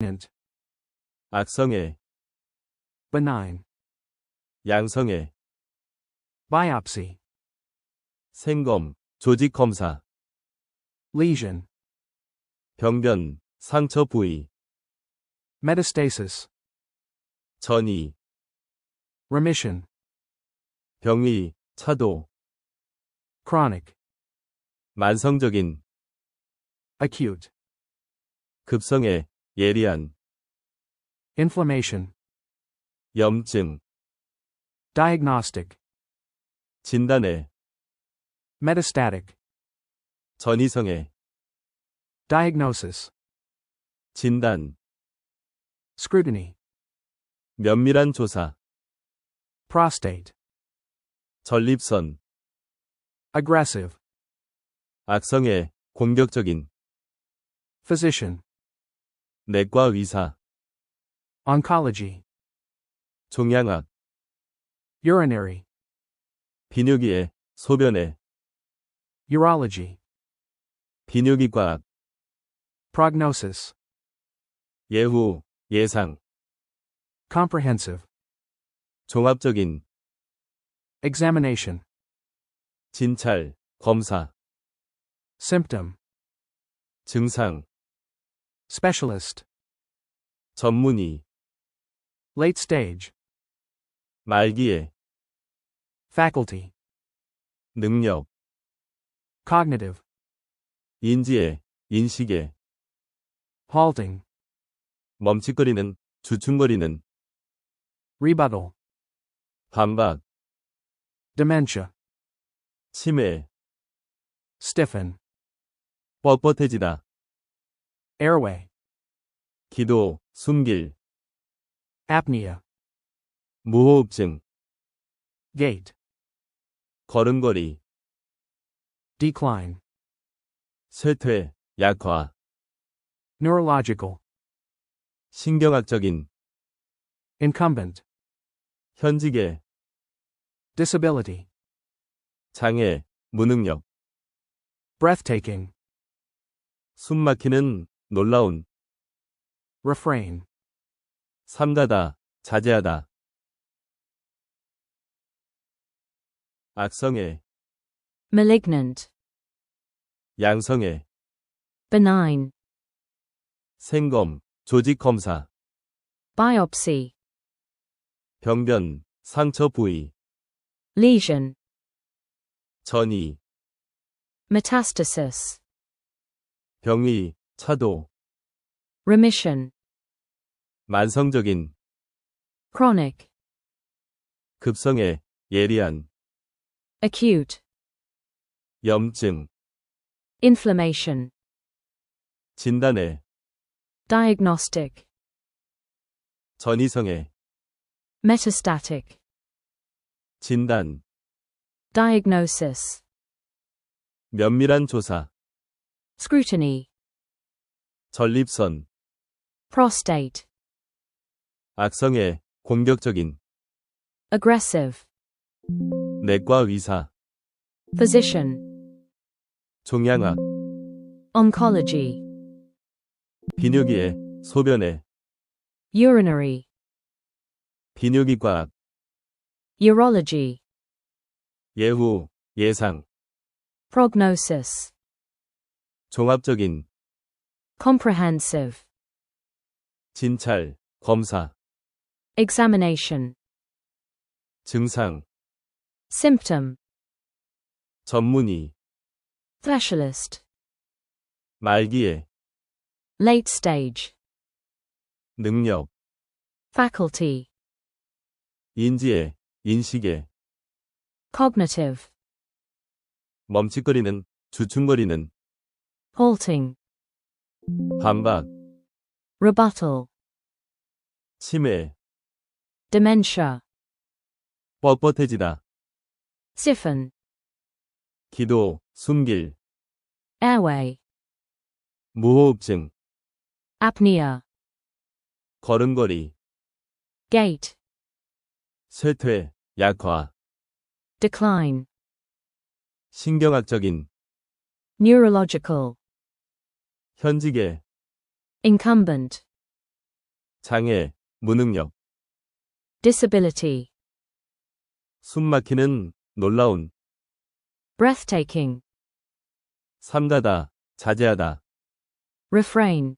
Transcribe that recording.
malignant, 악성애, benign, 양성애, biopsy, 생검, 조직 검사, lesion, 병변, 상처 부위, metastasis, 전이, remission, 병의, 차도, chronic, 만성적인, acute, 급성애, 예리한, inflammation, 염증, diagnostic, 진단애, metastatic, 전이성애, diagnosis, 진단, scrutiny, 면밀한 조사, prostate, 전립선, aggressive, 악성애, 공격적인, physician, 내과 의사, oncology, 종양학, urinary, 비뇨기에, 소변에, urology, 비뇨기과학, prognosis, 예후, 예상, comprehensive, 종합적인, examination, 진찰, 검사, symptom, 증상, specialist, 전문의, late stage, 말기에, faculty, 능력, cognitive, 인지에, 인식에, halting, 멈칫거리는, 주춤거리는, rebuttal, 반박, dementia, 치매, stiffen, 뻣뻣해지다, airway, 기도, 숨길, apnea, 무호흡증, gait, 걸음걸이, decline, 쇠퇴, 약화, neurological, 신경학적인, incumbent, 현직에, disability, 장애, 무능력, breathtaking, 숨 막히는, 놀라운, refrain, 삼가다, 자제하다. 악성애, malignant, 양성애, benign, 생검, 조직 검사, biopsy, 병변, 상처 부위, lesion, 전이, metastasis, 병의, 차도, remission, 만성적인, chronic, 급성애, 예리한, acute, 염증, inflammation, 진단애, diagnostic, 전이성애, metastatic, 진단, diagnosis, 면밀한 조사, scrutiny, 전립선, prostate, 악성애, 공격적인, aggressive, 내과 의사, physician, 종양학, oncology, 비뇨기에, 소변에, urinary, 비뇨기과학, urology, 예후, 예상, prognosis, 종합적인, comprehensive, 진찰, 검사, examination, 증상, symptom, 전문의, specialist, 말기에, late stage, 능력, faculty, 인지에, 인식에, cognitive, 멈칫거리는, 주춤거리는, halting, 반박, rebuttal, 치매, dementia, 뻣뻣해지다, stiffen, 기도, 숨길, airway, 무호흡증, apnea, 걸음걸이, gait, 쇠퇴, 약화, decline, 신경학적인, neurological, 현직에, incumbent, 장애, 무능력, disability, 숨막히는, 놀라운, breathtaking, 삼가다, 자제하다, refrain,